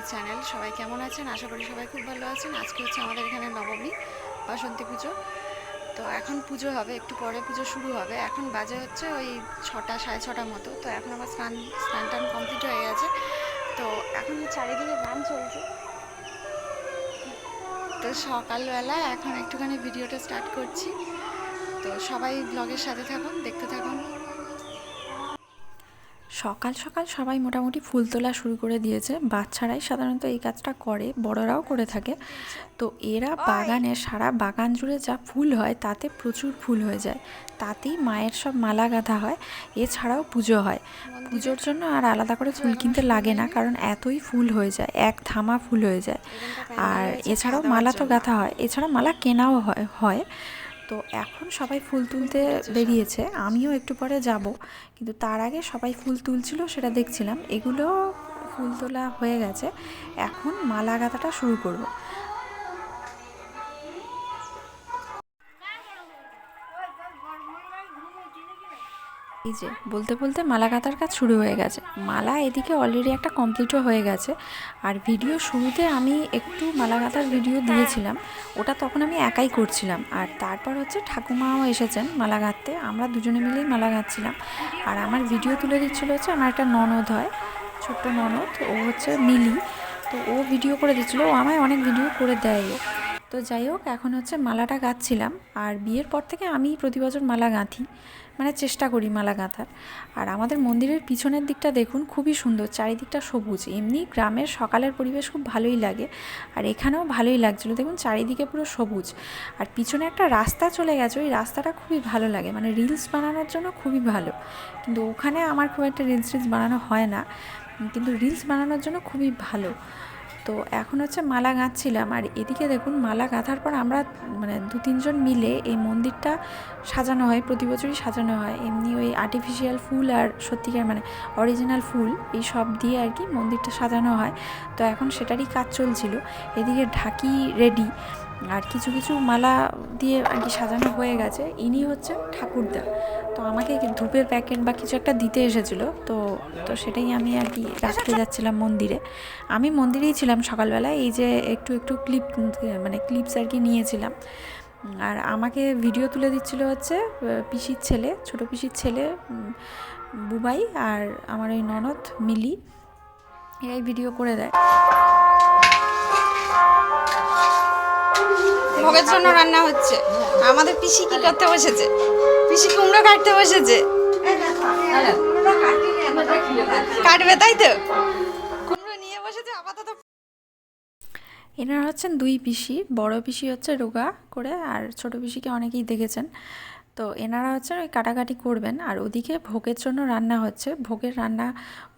My channel. সবাই কেমন আছেন? আশা করি সবাই খুব ভালো আছেন। আজকে হচ্ছে আমাদের এখানে নবমী, বাসন্তী পুজো। তো এখন পুজো হবে, একটু পরে পুজো শুরু হবে। এখন বাজে হচ্ছে ওই ছটা, সাড়ে ছটা মতো। তো এখন আমার স্নান স্নান টান কমপ্লিট হয়ে গেছে। তো এখন চারিদিকে গান চলছে। তো সকালবেলা এখন একটুখানি ভিডিওটা স্টার্ট করছি। তো সবাই ব্লগের সাথে থাকুন, দেখতে থাকুন। সকাল সকাল সবাই মোটামুটি ফুল তোলা শুরু করে দিয়েছে। বাচ্চারাই সাধারণত এই কাজটা করে বড়রাও করে থাকে। তো এরা বাগানে সারা বাগান জুড়ে যা ফুল হয় তাতে প্রচুর ফুল হয়ে যায়। তাতেই মায়ের সব মালা গাঁথা হয় এছাড়াও পুজো হয়। পুজোর জন্য আর আলাদা করে ফুল কিনতে লাগে না কারণ এতই ফুল হয়ে যায় এক থামা ফুল হয়ে যায়। আর এছাড়াও মালা তো গাঁথা হয় এছাড়া মালা কেনাও হয় হয়। তো এখন সবাই ফুল তুলতে বেরিয়েছে। আমিও একটু পরে যাব। কিন্তু তার আগে সবাই ফুল তুলছিল সেটা দেখছিলাম। এগুলো ফুল তোলা হয়ে গেছে। এখন মালা গাঁথাটা শুরু করব। এই যে, বলতে বলতে মালা গাঁথার কাজ শুরু হয়ে গেছে। মালা এদিকে অলরেডি একটা কমপ্লিটও হয়ে গেছে। আর ভিডিও শুরুতে আমি একটু মালা গাঁথার ভিডিও দিয়েছিলাম। ওটা তখন আমি একাই করছিলাম। আর তারপর হচ্ছে ঠাকুমাও এসেছেন মালা গাঁথতে আমরা দুজনে মিলেই মালা গাঁথছিলাম আর আমার ভিডিও তুলে দিচ্ছিল হচ্ছে আমার একটা ননদ হয়, ছোট্ট ননদ। ও হচ্ছে মিলি। তো ও ভিডিও করে দিচ্ছিল। ও আমায় অনেক ভিডিও করে দেয়। তো যাই হোক, এখন হচ্ছে মালাটা গাঁথছিলাম। আর বিয়ের পর থেকে আমি প্রতি বছর মালা গাঁথি। মানে চেষ্টা করি মালা গাঁথার। আর আমাদের মন্দিরের পিছনের দিকটা দেখুন, খুবই সুন্দর। চারিদিকটা সবুজ। এমনি গ্রামের সকালের পরিবেশ খুব ভালোই লাগে। আর এখানেও ভালোই লাগছিল। দেখুন, চারিদিকে পুরো সবুজ। আর পিছনে একটা রাস্তা চলে গেছে। ওই রাস্তাটা খুবই ভালো লাগে। মানে রিলস বানানোর জন্য খুবই ভালো। কিন্তু ওখানে আমার খুব একটা রিলস রিলস বানানো হয় না। কিন্তু রিলস বানানোর জন্য খুবই ভালো। তো এখন হচ্ছে মালা গাঁথছিলাম। আর এদিকে দেখুন, মালা গাঁথার পর আমরা মানে দু তিনজন মিলে এই মন্দিরটা সাজানো হয়, প্রতি বছরই সাজানো হয়। এমনি ওই আর্টিফিশিয়াল ফুল আর সত্যিকার মানে অরিজিনাল ফুল, এই সব দিয়ে আর কি মন্দিরটা সাজানো হয়। তো এখন সেটারই কাজ চলছিল। এদিকে ঢাকি রেডি আর কিছু কিছু মালা দিয়ে আর কি সাজানো হয়ে গেছে। ইনি হচ্ছে ঠাকুরদা। তো আমাকে ধূপের প্যাকেট বা কিছু একটা দিতে এসেছিল। তো তো সেটাই আমি আর কি রাখতে যাচ্ছিলাম মন্দিরে। আমি মন্দিরেই ছিলাম সকালবেলা এই যে একটু একটু ক্লিপ মানে ক্লিপস আর কি নিয়েছিলাম। আর আমাকে ভিডিও তুলে দিচ্ছিল হচ্ছে পিসির ছেলে, ছোট পিসির ছেলে বুবাই আর আমার ওই ননদ মিলি। এরাই ভিডিও করে দেয়। ভোগের জন্য রান্না হচ্ছে। আমাদের পিসি কি করতে বসেছে? পিসি কুমড়ো কাটতে বসেছে। কাটবে, তাই তো? কুমড়ো নিয়ে বসেছে, আপাতত এনারা হচ্ছেন দুই পিসি। বড় পিসি হচ্ছে রোগা করে, আর ছোট পিসিকে অনেকেই দেখেছেন। তো এনারা হচ্ছে ওই কাটাকাটি করবেন, আর ওদিকে ভোগের জন্য রান্না হচ্ছে। ভোগের রান্না,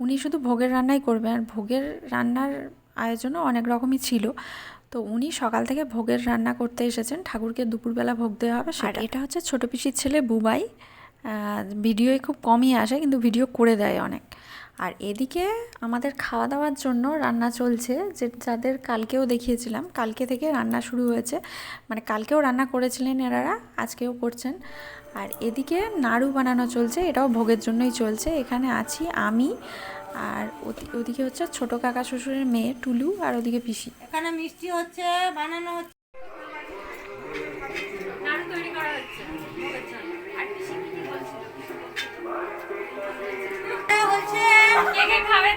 উনি শুধু ভোগের রান্নাই করবেন, আর ভোগের রান্নার আয়োজনও অনেক রকমই ছিল। তো উনি সকাল থেকে ভোগের রান্না করতে এসেছেন। ঠাকুরকে দুপুরবেলা ভোগ দেওয়া হবে আর এটা হচ্ছে ছোটো পিসির ছেলে বুবাই। ভিডিওয় খুব কমই আসে, কিন্তু ভিডিও করে দেয় অনেক। আর এদিকে আমাদের খাওয়া দাওয়ার জন্য রান্না চলছে, যে যাদের কালকেও দেখিয়েছিলাম, কালকে থেকে রান্না শুরু হয়েছে। মানে কালকেও রান্না করেছিলেন এনারা, আজকেও করছেন। আর এদিকে নাড়ু বানানো চলছে, এটাও ভোগের জন্যই চলছে। এখানে আছি আমি আর ওদি- ওদিকে হচ্ছে ছোট কাকা শ্বশুরের মেয়ে টুলু আর ওদিকে পিসি। এখানে মিষ্টি হচ্ছে বানানো হচ্ছে। হ্যাঁ, কে কে খাবে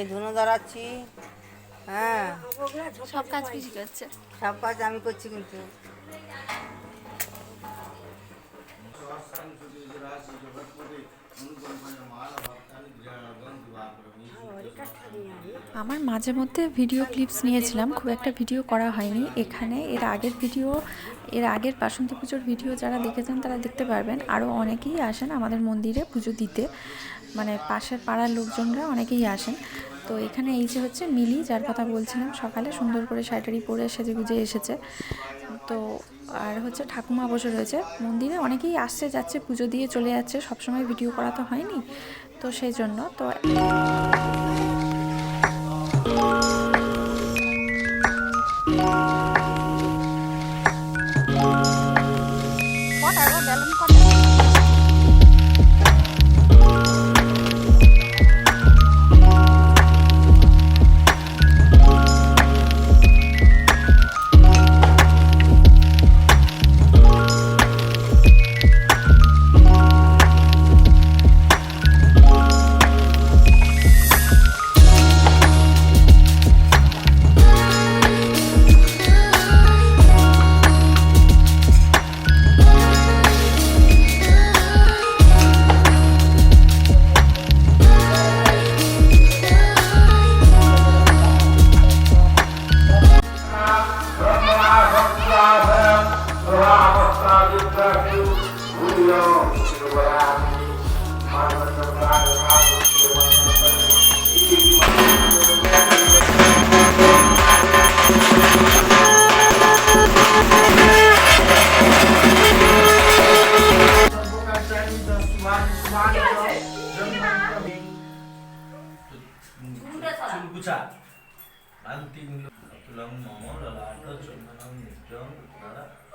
আমি ধুনো ধরাচ্ছি। হ্যাঁ। সব কাজ পিসি করছে সব কাজ আমি করছি কিন্তু। আমার মাঝে মধ্যে ভিডিও ক্লিপস নিয়েছিলাম খুব একটা ভিডিও করা হয়নি। এখানে এর আগের ভিডিও এর আগের বাসন্তী পুজোর ভিডিও যারা দেখেছেন তারা দেখতে পারবেন। আরও অনেকেই আসেন আমাদের মন্দিরে পুজো দিতে। মানে পাশের পাড়ার লোকজনরা অনেকেই আসেন। তো এখানে এই যে হচ্ছে মিলি, যার কথা বলছিলাম সকালে সুন্দর করে শাড়ি পরে সেজে গুজে এসেছে। তো আর হচ্ছে ঠাকুমা বসে রয়েছে। মন্দিরে অনেকেই আসছে, যাচ্ছে, পুজো দিয়ে চলে যাচ্ছে। সবসময় ভিডিও করা তো হয়নি, তো সেই জন্য তো Tulang mama lelah atau cuman nang nyedong, lelah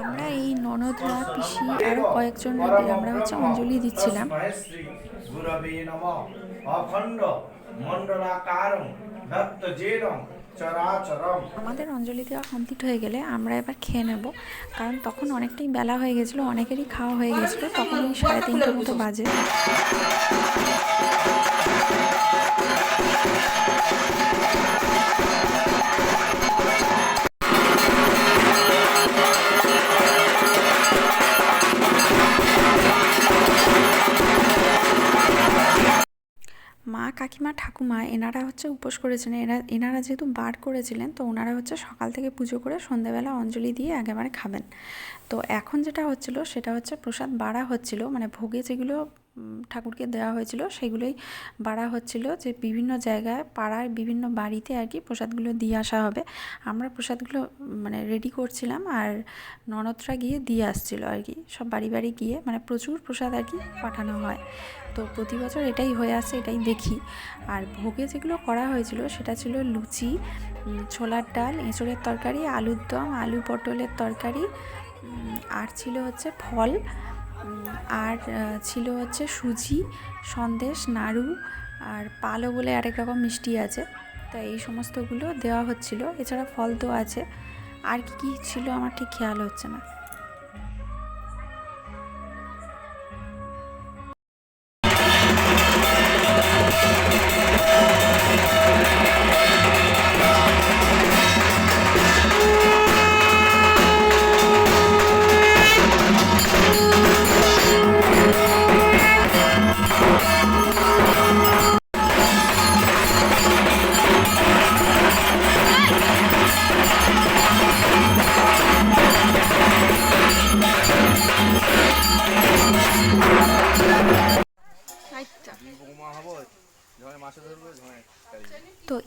আমরা এই ননদরা পিসি আরও কয়েকজন লোকের আমরা হচ্ছে অঞ্জলি দিচ্ছিলাম। শ্রী গুরবে নম। অখণ্ড মণ্ডলাকারং ভক্ত জেরং চরাচরম। আমাদের অঞ্জলি দেওয়া কমপ্লিট হয়ে গেলে আমরা এবার খেয়ে নেব। কারণ তখন অনেকটাই বেলা হয়ে গেছিল অনেকেরই খাওয়া হয়ে গেছিল তখন ওই সাড়ে তিনটের মতো বাজে। কাকিমা ঠাকুমা, এনারা হচ্ছে উপোস করেছিলেন এরা, এনারা যেহেতু বার করেছিলেন, তো ওনারা হচ্ছে সকাল থেকে পুজো করে সন্ধ্যাবেলা অঞ্জলি দিয়ে একেবারে খাবেন। তো এখন যেটা হচ্ছিল, সেটা হচ্ছে প্রসাদ বাড়া হচ্ছিল মানে ভোগে যেগুলো ঠাকুরকে দেওয়া হয়েছিল, সেগুলোই বাড়া হচ্ছিল যে বিভিন্ন জায়গায় পাড়ার বিভিন্ন বাড়িতে আর কি প্রসাদগুলো দিয়ে আসা হবে। আমরা প্রসাদগুলো মানে রেডি করছিলাম আর ননদরা গিয়ে দিয়ে আসছিল আর কি। সব বাড়ি বাড়ি গিয়ে মানে প্রচুর প্রসাদ আর কি পাঠানো হয়। তো প্রতি বছর এটাই হয়ে আসছে এটাই দেখি। আর ভোগে যেগুলো করা হয়েছিল, সেটা ছিল লুচি ছোলার ডাল, এঁচড়ের তরকারি, আলুর দম, আলু পটলের তরকারি আর ছিল হচ্ছে ফল। আর ছিল হচ্ছে সুজি, সন্দেশ, নাড়ু আর পালো বলে আরেক রকম মিষ্টি আছে। তা এই সমস্তগুলো দেওয়া হচ্ছিল। এছাড়া ফল তো আছে। আর কি কী ছিল আমার ঠিক খেয়াল হচ্ছে না।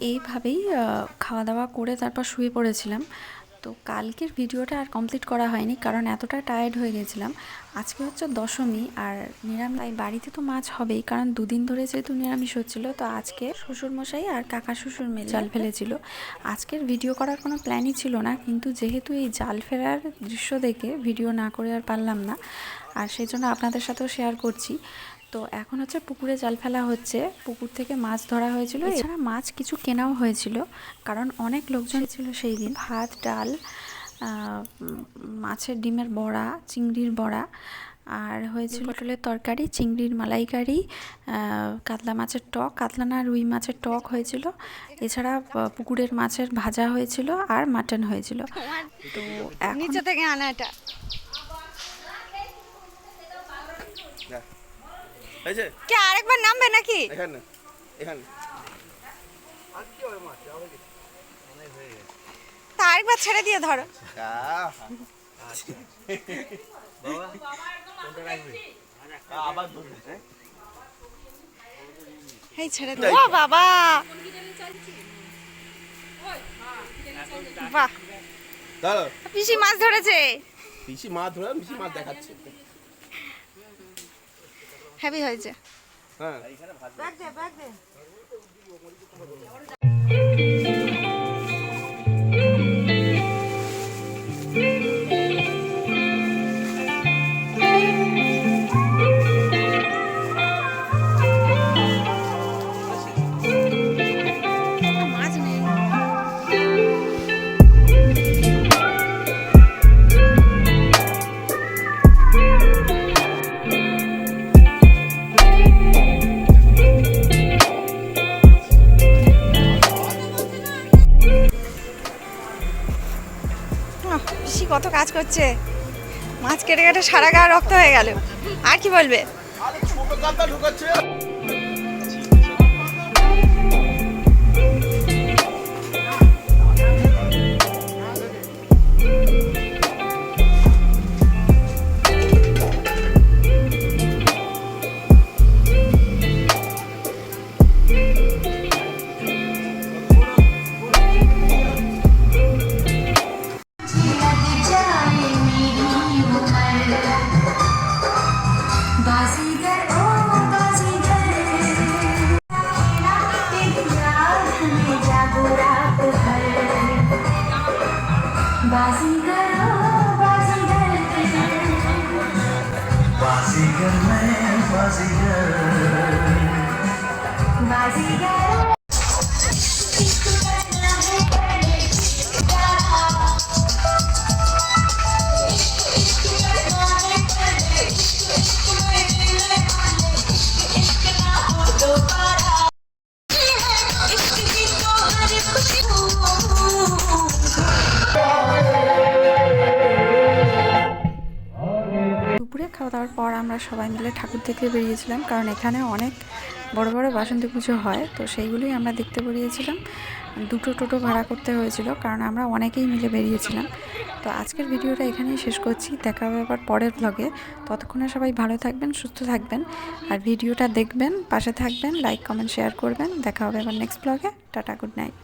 এইভাবেই খাওয়া দাওয়া করে তারপর শুয়ে পড়েছিলাম। তো কালকের ভিডিওটা আর কমপ্লিট করা হয়নি কারণ এতটা টায়ার্ড হয়ে গেছিলাম। আজকে হচ্ছে দশমী আর নিরামিষ তাই বাড়িতে তো মাছ হবেই কারণ দুদিন ধরে যেহেতু নিরামিষ হচ্ছিল তো আজকে শ্বশুরমশাই আর কাকা শ্বশুর মেয়ে জাল ফেলেছিল। আজকের ভিডিও করার কোনো প্ল্যানই ছিল না কিন্তু যেহেতু এই জাল ফেরার দৃশ্য দেখে ভিডিও না করে আর পারলাম না আর সেই জন্য আপনাদের সাথেও শেয়ার করছি। তো এখন হচ্ছে পুকুরে জাল ফেলা হচ্ছে। পুকুর থেকে মাছ ধরা হয়েছিল। এছাড়া মাছ কিছু কেনাও হয়েছিল, কারণ অনেক লোকজন ছিল সেই দিন। ভাত, ডাল মাছের ডিমের বড়া, চিংড়ির বড়া, আর হয়েছিল পটলের তরকারি, চিংড়ির মালাইকারি কাতলা মাছের টক, কাতলা না রুই মাছের টক হয়েছিল। এছাড়া পুকুরের মাছের ভাজা হয়েছিল আর মাটন হয়েছিল। তো নিচে থেকে আনা হয়েছে কে আরেকবার নামবে নাকি? এখানে এখানে। তা আরেকবার ছেড়ে দিয়ে ধরো? এই ছেড়ে দে। ও বাবা। বাহ। পিসি মাছ ধরেছে। পিসি মাছ ধরে পিসি মাছ দেখাচ্ছে। হেভি হয়েছে। হ্যাঁ। করছে মাছ কেটে কেটে সারা গা রক্ত হয়ে গেল। আর কি বলবে? আমরা সবাই মিলে ঠাকুর দেখতে বেরিয়েছিলাম, কারণ এখানে অনেক বড় বড় বাসন্তী পুজো হয়, তো সেইগুলোই আমরা দেখতে বেরিয়েছিলাম। দুটো টোটো ভাড়া করতে হয়েছিল, কারণ আমরা অনেকেই মিলে বেরিয়েছিলাম। তো আজকের ভিডিওটা এখানেই শেষ করছি, দেখা হবে আবার পরের ব্লগে ততক্ষণে সবাই ভালো থাকবেন, সুস্থ থাকবেন, আর ভিডিওটা দেখবেন, পাশে থাকবেন লাইক কমেন্ট শেয়ার করবেন। দেখা হবে আবার নেক্সট ব্লগে টাটা গুড নাইট